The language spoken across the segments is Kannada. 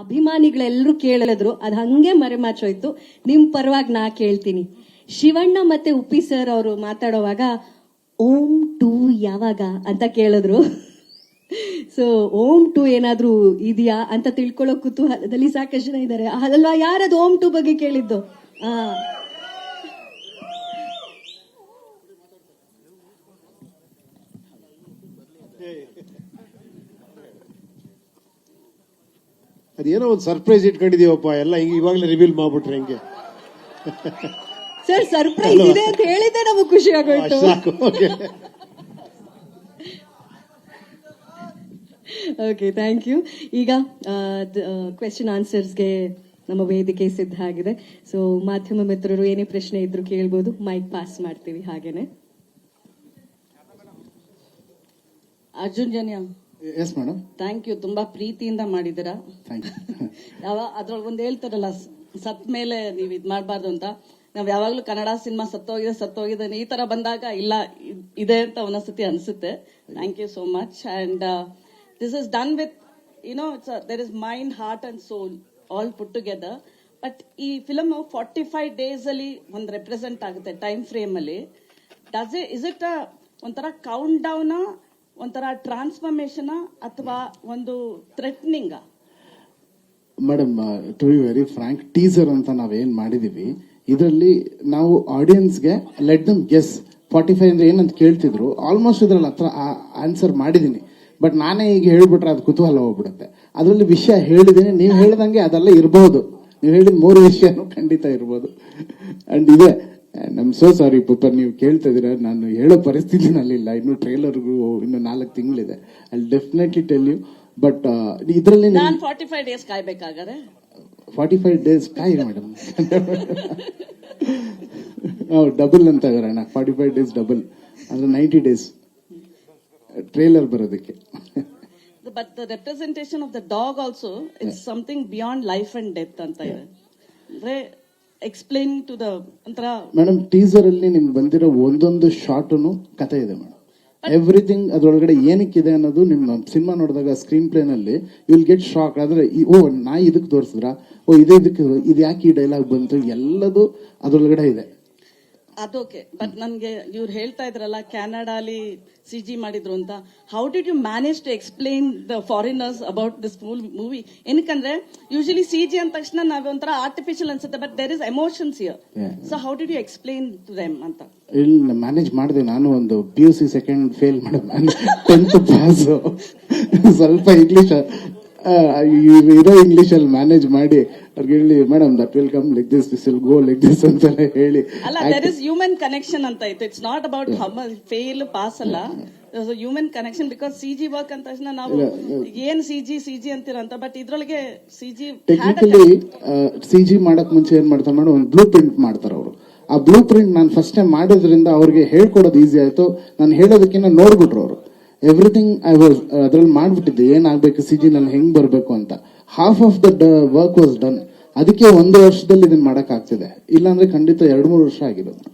ಅಭಿಮಾನಿಗಳೆಲ್ಲರೂ ಕೇಳಿದ್ರು, ಅದು ಹಂಗೆ ಮರೆಮಾಚೋಯ್ತು ನಿಮ್ ಪರವಾಗಿ ನಾ ಕೇಳ್ತೀನಿ. ಶಿವಣ್ಣ ಮತ್ತೆ ಉಪ್ಪಿ ಸರ್ ಅವರು ಮಾತಾಡೋವಾಗ, ಓಂ ಟು ಯಾವಾಗ? ಅಂತ ಕೇಳಿದ್ರು. ಸೊ ಓಂ ಟು ಏನಾದ್ರೂ ಇದೆಯಾ? ಅಂತ ತಿಳ್ಕೊಳ್ಳೋ ಕುತೂಹಲದಲ್ಲಿ ಸಾಕಷ್ಟು ಜನ ಇದ್ದಾರೆ. ಅಲ್ವಾ ಯಾರದು ಓಂ ಟು ಬಗ್ಗೆ ಕೇಳಿದ್ದು? ಆ. ಅದೇನೋ ಒಂದು ಸರ್ಪ್ರೈಸ್ ಇಟ್ಕೊಂಡಿದೀವಪ್ಪ ಎಲ್ಲ ಹಿಂಗೆ ಇವಾಗಲೇ ರಿವೀಲ್ ಮಾಡ್ಬಿಟ್ರೆ ಹಿಂಗೆ? ಸರ್ ಸರ್ಪ್ರೈಸ್ ಇದೆ ಅಂತ ಹೇಳಿದ್ದೆ ನಮಗೆ ಖುಷಿ ಆಗೋಯ್ತು. ಸಾಕು ಓಕೆ ಓಕೆ ಥ್ಯಾಂಕ್ ಯು ಈಗ ಕ್ವೆಶನ್ ಆನ್ಸರ್ಸ್ಗೆ ನಮ್ಮ ವೇದಿಕೆ ಸಿದ್ಧ ಆಗಿದೆ. ಸೊ ಮಾಧ್ಯಮ ಮಿತ್ರರು ಏನೇ ಪ್ರಶ್ನೆ ಇದ್ರು ಕೇಳ್ಬೋದು. ಮೈಕ್ ಪಾಸ್ ಮಾಡ್ತೀವಿ ಹಾಗೇನೆ. Arjun Janya. Yes madam thank you ತುಂಬಾ ಪ್ರೀತಿಯಿಂದ ಮಾಡಿದ್ದೀರಾ? ಯಾವ ಅದ್ರೊಳಗೆ ಒಂದು ಹೇಳ್ತಾರಲ್ಲ ಸತ್ ಮೇಲೆ ನೀವು ಇದ್ ಮಾಡಬಾರ್ದು ಅಂತ. ನಾವ್ ಯಾವಾಗ್ಲೂ ಕನ್ನಡ ಸಿನಿಮಾ ಸತ್ತೋಗಿದೆ ಸತ್ತೋಗಿದೆ ಈ ತರ ಬಂದಾಗ ಇಲ್ಲ ಇದ್- ಇದೆ ಅಂತ ಒಂದೊಂದ್ಸತಿ ಅನ್ಸುತ್ತೆ. Thank you so much and this is done with you know it's there is mind heart and soul all put together but ಈ ಫಿಲಮ್ ಫಾರ್ಟಿ ಫೈವ್ ಡೇಸ್ ಅಲ್ಲಿ ಒಂದು ರೆಪ್ರೆಸೆಂಟ್ ಆಗುತ್ತೆ ಟೈಮ್ ಫ್ರೇಮ್ ಅಲ್ಲಿ. ಡಸ್ ಇಸ್ ಇಟ್ ಒಂಥರ ಕೌಂಟ್ ಡೌನ್ ಒಂಥರ ಟ್ರಾನ್ಸ್ಫಾರ್ಮೇಶನ್ ಅಥವಾ ಒಂದು threatening madam to be very frank teaser ಅಂತ ನಾವೇನ್ ಮಾಡಿದೀವಿ, ಇದರಲ್ಲಿ ನಾವು ಆಡಿಯನ್ಸ್ಗೆ let them guess forty five ಅಂದ್ರೆ ಏನಂತ ಕೇಳ್ತಿದ್ರು ಆಲ್ಮೋಸ್ಟ್ ಇದ್ರಲ್ಲಿ ಹತ್ರ ಆನ್ಸರ್ ಮಾಡಿದ್ದೀನಿ ಬಟ್ ನಾನೇ ಈಗ ಹೇಳ್ಬಿಟ್ರೆ ಅದು ಕುತೂಹಲ ಹೋಗ್ಬಿಡುತ್ತೆ. ಅದರಲ್ಲಿ ವಿಷಯ ಹೇಳಿದ್ದೀನಿ ನೀವು ಹೇಳ್ದಂಗೆ ಅದೆಲ್ಲ ಇರ್ಬೋದು. ನೀವು ಹೇಳಿದ ಮೂರು ವಿಷಯನೂ ಖಂಡಿತ ಇರ್ಬೋದು. ಅಂಡ್ ಇದೆ. ನಮ್ ಸೋ ಸಾರಿ ಪಾಪ ನೀವು ಕೇಳ್ತಾ ಇದೀರ ನಾನು ಹೇಳೋ ಪರಿಸ್ಥಿತಿನಲ್ಲಿಲ್ಲ ಇನ್ನು ಟ್ರೈಲರ್ಗೂ ಇನ್ನು ನಾಲ್ಕು ತಿಂಗಳಿದೆ. ಅಲ್ಲಿ ಡೆಫಿನೆಟ್ಲಿ ಟೆಲ್ ಯು ಬಟ್ ಇದರಲ್ಲಿ ನಾನು ಫಾರ್ಟಿ ಫೈವ್ ಡೇಸ್ ಕಾಯ್ಬೇಕಾಗಾರೆ ಫಾರ್ಟಿ ಫೈವ್ ಡೇಸ್ ಕಾಯಿ ಮೇಡಮ್ ಡಬಲ್ ಅಂತ ಇದಾರಣ್ಣ ಫಾರ್ಟಿ ಫೈವ್ ಡೇಸ್ ಡಬಲ್ ಅಂದ್ರೆ ನೈಂಟಿ ಡೇಸ್ ಟ್ರೇಲರ್ ಬರೋದಕ್ಕೆ. But the representation of the dog also it's something beyond life and death ಅಂತ ಇದೆ. ಅಂದ್ರೆ ಎಕ್ಸ್ಪ್ಲೈನ್ ಟು ದ ಒಂಥರ ಮೇಡಮ್ ಟೀಸರ್ ಅಲ್ಲಿ ನಿಮ್ಗೆ ಬಂದಿರೋ ಒಂದೊಂದು ಶಾರ್ಟುನು ಕತೆ ಇದೆ ಮೇಡಮ್ ಎವ್ರಿಥಿಂಗ್ ಅದ್ರೊಳಗಡೆ ಏನಕ್ಕಿದೆ ಅನ್ನೋದು ನಿಮ್ಮ ಸಿನಿಮಾ ನೋಡಿದಾಗ ಸ್ಕ್ರೀನ್ ಪ್ಲೇ ನಲ್ಲಿ ವಿಲ್ ಗೆಟ್ ಶಾಕ್ ಆದ್ರೆ ಓ ನಾ ಇದಕ್ಕೆ ತೋರಿಸಿದ್ರ? ಓ ಇದೇ ಇದಕ್ಕೆ ಇದು ಯಾಕೆ ಈ ಡೈಲಾಗ್ ಬಂತು? ಎಲ್ಲದು ಅದ್ರೊಳಗಡೆ ಇದೆ. ಅದೋಕೆ ಬಟ್ ನನ್ಗೆ ಇವ್ರು ಹೇಳ್ತಾ ಇದ್ರಲ್ಲ ಕ್ಯಾನಡಾಲಿ ಸಿ ಜಿ ಮಾಡಿದ್ರು ಅಂತ. How did you manage to explain the foreigners about this movie ಏನಕ್ಕಂದ್ರೆ usually C G ಅಂದ ತಕ್ಷಣ ನಾವೇ ಒಂಥರ ಆರ್ಟಿಫಿಷಿಯಲ್ ಅನ್ಸುತ್ತೆ but there is emotions here. So how did you explain to them ಅಂತ? ಇಲ್ಲ ಮ್ಯಾನೇಜ್ ಮಾಡಿದೆ. ನಾನು ಒಂದು P U C second fail ಮಾಡಿದೆ ಟೆಂತ್ ಪಾಸ್ ಸ್ವಲ್ಪ ಇಂಗ್ಲಿಷ್ ಇರೋ ಇಂಗ್ಲಿಷ್ ಅಲ್ಲಿ ಮ್ಯಾನೇಜ್ ಮಾಡಿ ಅವ್ರಿಗೆ ಹೇಳಿ madam that will come like this this will go like this ಅಂತೆಲ್ಲ ಹೇಳಿ. ಅಲ್ಲ ದರ್ ಇಸ್ ಹ್ಯೂಮನ್ ಕನೆಕ್ಷನ್ ಅಂತ ಇತ್ತು. It's not about fail pass ಅಲ್ಲ. Human connection because C G work ಅಂತ ತಕ್ಷಣ ನಾವು ಏನ್ ಸಿ ಜಿ ಸಿ ಜಿ ಅಂತೀರಂತ ಬಟ್ ಇದ್ರೊಳಗೆ C G technically C G ಮಾಡಕ್ ಮುಂಚೆ ಏನ್ ಮಾಡ್ತಾರೆ ಮೇಡಮ್ ಒಂದು ಬ್ಲೂ ಪ್ರಿಂಟ್ ಮಾಡ್ತಾರೆ ಅವರು. ಆ ಬ್ಲೂ ಪ್ರಿಂಟ್ ನಾನು ಫಸ್ಟ್ ಟೈಮ್ ಮಾಡೋದ್ರಿಂದ ಅವ್ರಿಗೆ ಹೇಳ್ಕೊಡೋದು ಈಸಿ ಆಯ್ತು. ನಾನು ಹೇಳೋದಕ್ಕಿಂತ ನೋಡ್ಬಿಟ್ರು ಅವರು. ಎವ್ರಿಥಿಂಗ್ ಐ ವಾಸ್ ಅದ್ರಲ್ಲಿ ಮಾಡ್ಬಿಟ್ಟಿದ್ದೆ. ಏನಾಗಬೇಕು? ಸಿ ಜಿ ನಲ್ಲಿ ಹೆಂಗ್ ಬರಬೇಕು ಅಂತ. Half of the work was done ಅದಕ್ಕೆ ಒಂದು ವರ್ಷದಲ್ಲಿ ಇದನ್ನ ಮಾಡಕ್ ಆಗ್ತಿದೆ ಇಲ್ಲಾಂದ್ರೆ ಖಂಡಿತ ಎರಡು ಮೂರು ವರ್ಷ ಆಗಿರೋದು.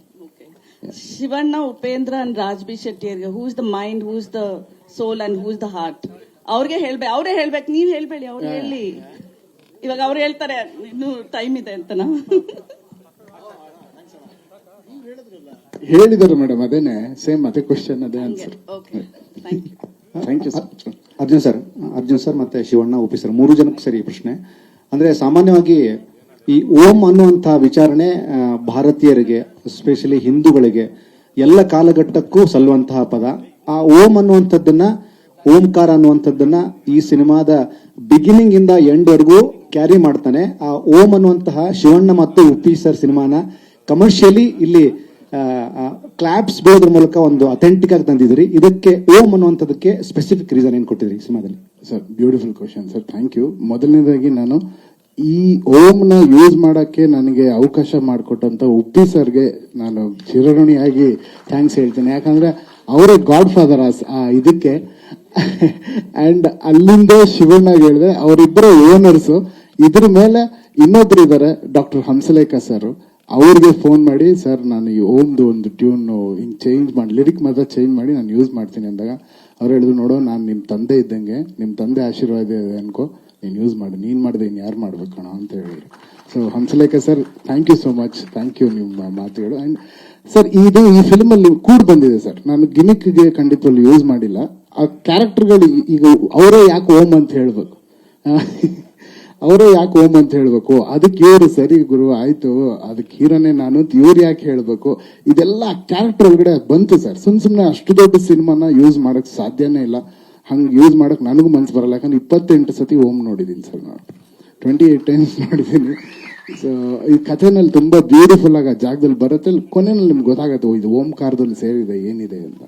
Shivanna Upendra and Raj B Shetty who is the mind who is the soul and who is the heart ಅವ್ರಿಗೆ ಹೇಳ್ಬೇಕು ಅವರೇ ಹೇಳ್ಬೇಕು. ನೀವ್ ಹೇಳ್ಬೇಡಿ ಅವ್ರು ಹೇಳಿ. ಇವಾಗ ಅವ್ರು ಹೇಳ್ತಾರೆ ಇನ್ನು ಟೈಮ್ ಇದೆ ಅಂತ ನಾವು. ಹೇಳಿದಾರೆ ಮೇಡಮ್ ಅದೇನೆ ಸೇಮ್ ಅದೇ ಕ್ವಶನ್ ಅದೇ answer okay thank you thank you sir Arjun sir Arjun sir ಮತ್ತೆ ಶಿವಣ್ಣ ಉಪಿ ಸರ್ ಮೂರು ಜನಕ್ಕೆ ಸರಿ ಪ್ರಶ್ನೆ. ಅಂದ್ರೆ ಸಾಮಾನ್ಯವಾಗಿ ಈ ಓಂ ಅನ್ನುವಂಥ ವಿಚಾರಣೆ ಭಾರತೀಯರಿಗೆ ಎಸ್ಪೆಷಲಿ ಹಿಂದೂಗಳಿಗೆ ಎಲ್ಲ ಕಾಲಘಟ್ಟಕ್ಕೂ ಸಲ್ಲುವಂತಹ ಪದ. ಆ ಓಂ ಅನ್ನುವಂಥದ್ದನ್ನ ಓಂಕಾರ ಅನ್ನುವಂಥದ್ದನ್ನ ಈ ಸಿನಿಮಾದ ಬಿಗಿನಿಂಗ್ ಇಂದ ಎಂಡ್ ವರೆಗೂ ಕ್ಯಾರಿ ಮಾಡ್ತಾನೆ. ಆ ಓಂ ಅನ್ನುವಂತಹ ಶಿವಣ್ಣ ಮತ್ತು ಉಪ್ಪಿ ಸರ್ ಸಿನಿಮಾನ ಕಮರ್ಷಿಯಲಿ ಇಲ್ಲಿ ಕ್ಲಾಪ್ಸ್ ಬೀಳೋದ್ರ ಮೂಲಕ ಒಂದು ಅಥೆಂಟಿಕ್ ಆಗಿ ತಂದಿದ್ರಿ ಇದಕ್ಕೆ ಓಮ್ ಅನ್ನುವಂಥದಕ್ಕೆ ಸ್ಪೆಸಿಫಿಕ್ ರೀಸನ್ ಏನು ಕೊಟ್ಟಿದ್ರಿ ಸಿನಿಮಾದಲ್ಲಿ? Sir beautiful question sir thank you ಮೊದಲನೇದಾಗಿ ನಾನು ಈ ಓಮ್ನ ಯೂಸ್ ಮಾಡೋಕ್ಕೆ ನನಗೆ ಅವಕಾಶ ಮಾಡಿಕೊಟ್ಟಂತ ಉಪ್ಪಿ ಸರ್ಗೆ ನಾನು ಚಿರಋಣಿಯಾಗಿ ಥ್ಯಾಂಕ್ಸ್ ಹೇಳ್ತೀನಿ. ಯಾಕಂದ್ರೆ ಅವರೇ ಗಾಡ್ ಫಾದರ್ ಆ ಇದಕ್ಕೆ. ಅಂಡ್ ಅಲ್ಲಿಂದ ಶಿವಣ್ಣಾಗ ಹೇಳಿದೆ ಅವರಿಬ್ಬರ ಓನರ್ಸ್ ಇದ್ರ ಮೇಲೆ ಇನ್ನೊಬ್ರು ಇದ್ದಾರೆ ಡಾಕ್ಟರ್ ಹಂಸಲೇಖ ಸರ್ ಅವ್ರಿಗೆ ಫೋನ್ ಮಾಡಿ ಸರ್ ನಾನು ಈ ಓಮ್ದು ಒಂದು ಟ್ಯೂನು ಹಿಂಗೆ ಚೇಂಜ್ ಮಾಡಿ ಲಿರಿಕ್ ಮಾತ್ರ ಚೇಂಜ್ ಮಾಡಿ ನಾನು ಯೂಸ್ ಮಾಡ್ತೀನಿ ಅಂದಾಗ, ಅವ್ರು ಹೇಳಿದ್ರು, ನೋಡೋ, ನಾನು ನಿಮ್ಮ ತಂದೆ ಇದ್ದಂಗೆ ನಿಮ್ಮ ತಂದೆ ಆಶೀರ್ವಾದ ಇದೆ ಅನ್ಕೋ, ನೀನು ಯೂಸ್ ಮಾಡಿ, ನೀನು ಮಾಡಿದೆ ಇನ್ನು ಯಾರು ಮಾಡ್ಬೇಕು ಕಣ? ಅಂತ ಹೇಳಿದ್ರು. So Hamsalekha sir thank you so much thank you ನಿಮ್ಮ ಮಾತುಗಳು. ಆ್ಯಂಡ್ ಸರ್ ಇದು ಈ ಫಿಲ್ಮಲ್ಲಿ ಕೂಡ್ ಬಂದಿದೆ ಸರ್ ನಾನು ಗಿಮಿಕ್ಗೆ ಖಂಡಿತವಾಗ್ಲೂ ಯೂಸ್ ಮಾಡಿಲ್ಲ. ಆ ಕ್ಯಾರೆಕ್ಟರ್ಗಳು ಈಗ ಅವರೇ ಯಾಕೆ ಓಮ್ ಅಂತ ಹೇಳ್ಬೇಕು? ಅವರೇ ಯಾಕೆ ಓಮ್ ಅಂತ ಹೇಳ್ಬೇಕು? ಅದಕ್ಕೆ ಇವರು ಸರಿ ಗುರು, ಆಯ್ತು. ಅದಕ್ಕೆ ಹೀರೋನೇ ನಾನು ಇವ್ರು ಯಾಕೆ ಹೇಳ್ಬೇಕು? ಇದೆಲ್ಲ ಕ್ಯಾರೆಕ್ಟರ್ ಒಳಗಡೆ ಬಂತು ಸರ್. ಸುಮ್ ಸುಮ್ಮನೆ ಅಷ್ಟು ದೊಡ್ಡ ಸಿನಿಮಾನ ಯೂಸ್ ಮಾಡಕ್ ಸಾಧ್ಯನೇ ಇಲ್ಲ. ಹಂಗೆ ಯೂಸ್ ಮಾಡಕ್ ನನಗೂ ಮನ್ಸು ಬರಲ್ಲ. ಯಾಕಂದ್ರೆ ಇಪ್ಪತ್ತೆಂಟು ಸತಿ ಓಮ್ ನೋಡಿದ್ದೀನಿ ಸರ್ ನಾನು. ಟ್ವೆಂಟಿ ಏಟ್ ಟೈಮ್ಸ್ ನೋಡಿದ್ದೀನಿ ಸೊ ಈ ಕಥೆನಲ್ಲಿ ತುಂಬಾ ಬ್ಯೂಟಿಫುಲ್ ಆಗಿ ಆ ಜಾಗದಲ್ಲಿ ಬರುತ್ತೆ. ಕೊನೆಯಲ್ಲಿ ನಿಮ್ಗೆ ಗೊತ್ತಾಗತ್ತೆ ಇದು ಇದು ಓಂಕಾರದಲ್ಲಿ ಸೇರಿದೆ, ಏನಿದೆ ಅಂತ.